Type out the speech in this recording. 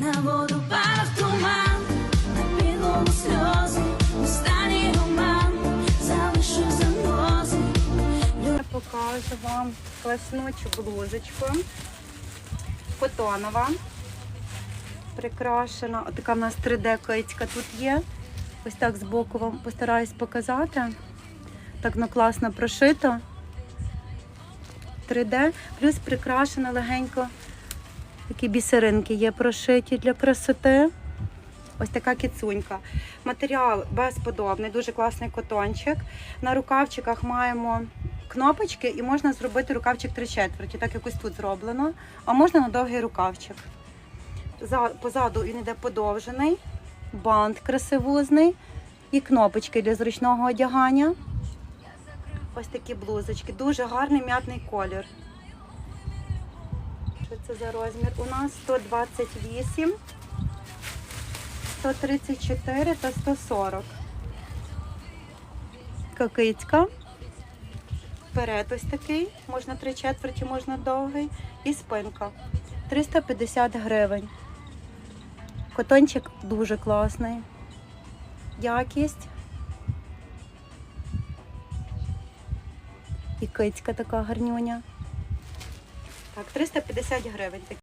На воду падав туман, сльози, останній гуман залишив занозу. Я покажу вам класнучу блузочку. Котонова. Прикрашена. Отака в нас 3D кицька тут є. Ось так збоку вам постараюсь показати. Так воно класно прошито. 3D, плюс прикрашена легенько. Такі бісеринки є прошиті для красоти. Ось така кіцунька. Матеріал безподобний, дуже класний котончик. На рукавчиках маємо кнопочки і можна зробити рукавчик три четверті, так як ось тут зроблено. А можна на довгий рукавчик. Позаду він йде подовжений, бант красивузний і кнопочки для зручного одягання. Ось такі блузочки. Дуже гарний м'ятний колір. Що це за розмір? У нас 128, 134 та 140. Кокицька. Вперед ось такий, можна три четверті, можна довгий. І спинка. 350 гривень. Котончик дуже класний. Якість. І кицька така гарнюня. Так, 350 гривень.